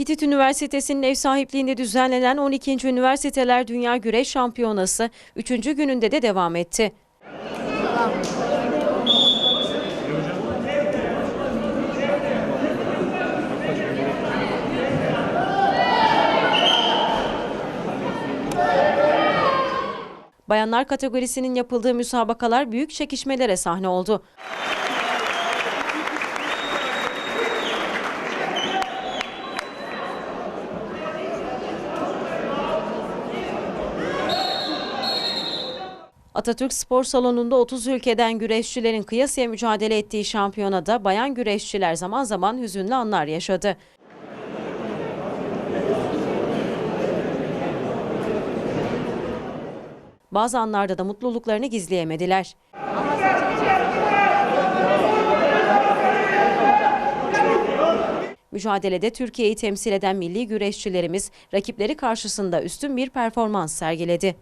Hitit Üniversitesi'nin ev sahipliğinde düzenlenen 12. Üniversiteler Dünya Güreş Şampiyonası 3. gününde de devam etti. Bayanlar kategorisinin yapıldığı müsabakalar büyük çekişmelere sahne oldu. Atatürk Spor Salonu'nda 30 ülkeden güreşçilerin kıyasıya mücadele ettiği şampiyonada bayan güreşçiler zaman zaman hüzünlü anlar yaşadı. Bazı anlarda da mutluluklarını gizleyemediler. Mücadelede Türkiye'yi temsil eden milli güreşçilerimiz rakipleri karşısında üstün bir performans sergiledi.